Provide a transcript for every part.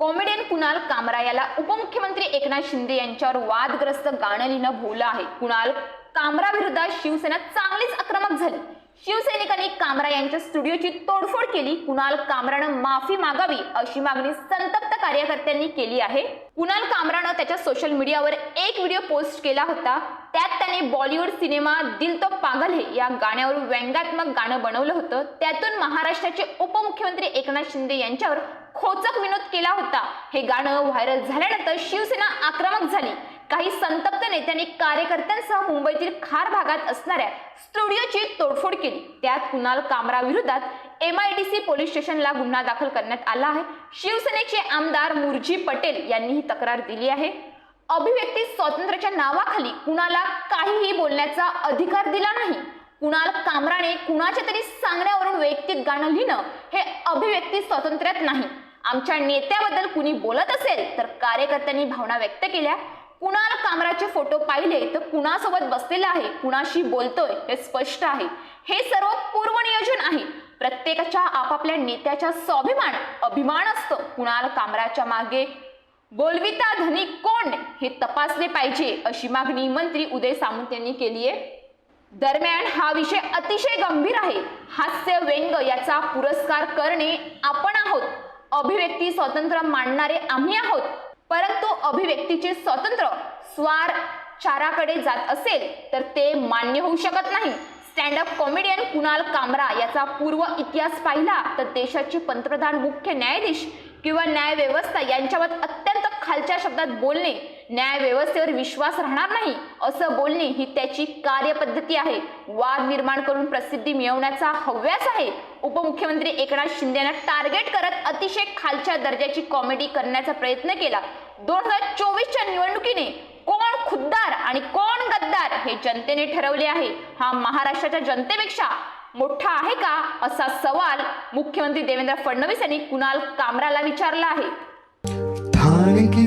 Comedian Kunal कामरा याला उपमुख्यमंत्री एकनाथ शिंदे यांच्यावर वादग्रस्त गाणं लिहिणं भोवलं आहे. कुणाल कामरा विरोधात शिवसेना चांगलीच आक्रमक झाली. शिवसैनिकांनी कामरा यांच्या स्टुडिओची तोडफोड केली. कुणाल कामरानं माफी मागावी अशी मागणी संतप्त कार्यकर्त्यांनी केली आहे. कुणाल कामरानं त्याच्या सोशल मीडियावर एक व्हिडिओ पोस्ट केला होता. त्यात त्याने बॉलिवूड सिनेमा दिल तो पागल हे या गाण्यावर व्यंगात्मक गाणं बनवलं होतं. त्यातून महाराष्ट्राचे उपमुख्यमंत्री एकनाथ शिंदे यांच्यावर खोचक विनोद केला होता. हे गाणं व्हायरल झाल्यानंतर शिवसेना आक्रमक झाली. काही संतप्त नेत्यांनी कार्यकर्त्यांसह मुंबईतील खार भागात असणाऱ्या स्टुडिओची तोडफोड केली. त्यात कुणाल कामरा विरोधात M I D C police स्टेशनला गुन्हा दाखल करण्यात आला आहे. शिवसेनेचे आमदार मुरजी पटेल यांनी ही तक्रार दिली आहे. अभिव्यक्ती स्वातंत्र्याच्या नावाखाली कुणाला काहीही बोलण्याचा अधिकार दिला नाही. कुणाल कामराने कुणाच्या तरी सांगण्यावरून वैयक्तिक गाणं लिहिणं हे अभिव्यक्ती स्वातंत्र्यात नाही. आमच्या नेत्याबद्दल कुणी बोलत असेल तर कार्यकर्त्यांनी भावना व्यक्त केल्या. कुणाल कामराचे फोटो पाहिले तर कुणासोबत बसलेला आहे कुणाशी बोलतोय हे स्पष्ट आहे. हे सर्व पूर्वनियोजन आहे. प्रत्येकाच्या आपापल्या नेत्याच्या स्वाभिमान अभिमान असतो. कुणाल कामराच्या मागे बोलविता धनी कोण हे तपासले पाहिजे अशी मागणी मंत्री उदय सामंत यांनी केली आहे. दरम्यान हा विषय अतिशय गंभीर आहे. हास्य व्यंग याचा पुरस्कार करणे आपण आहोत. अभिव्यक्ती स्वातंत्र्य मांडणारे आम्ही आहोत. परंतु अभिव्यक्तीचे स्वातंत्र्य स्वार चाराकडे जात असेल तर ते मान्य होऊ शकत नाही. स्टँडअप कॉमेडियन कुणाल कामरा याचा पूर्व इतिहास पाहिला तर देशाचे पंतप्रधान मुख्य न्यायाधीश किंवा न्यायव्यवस्था यांच्यावर अत्यंत खालच्या शब्दात बोलणे न्याय व्यवस्थेवर विश्वास राहणार नाही असं बोलणे ही त्याची कार्यपद्धती आहे. वाद निर्माण करून प्रसिद्धी मिळवण्याचा हव्यास आहे. उपमुख्यमंत्री एकनाथ शिंदेना टार्गेट करत अतिशय खालच्या दर्जाची कॉमेडी करण्याचा प्रयत्न केला. दोन हजार चोवीसच्या निवडणुकीने कोण खुद्दार आणि कोण गद्दार हे जनतेने ठरवले आहे. हा महाराष्ट्राच्या जनतेपेक्षा मोठा आहे का असा सवाल मुख्यमंत्री देवेंद्र फडणवीस यांनी कुणाल कामराला विचारला आहे. की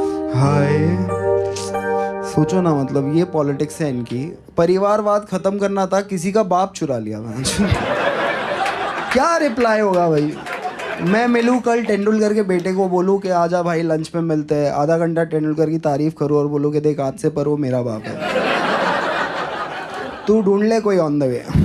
हाय। सोचो ना मतलब ये पॉलिटिक्स है इनकी। परिवारवाद खत्म करना था, किसी का बाप चुरा लिया मैं। क्या रिप्लाई होगा भाई? मैं मिलूँ कल तेंदुलकर के बेटे को, बोलूँ कि आजा भाई लंच पे मिलते हैं। आधा घंटा तेंदुलकर की तारीफ़ करूँ और बोलूँ कि देख आज से पर वो मेरा बाप है। तू ढूंढ ले कोई ऑन द वे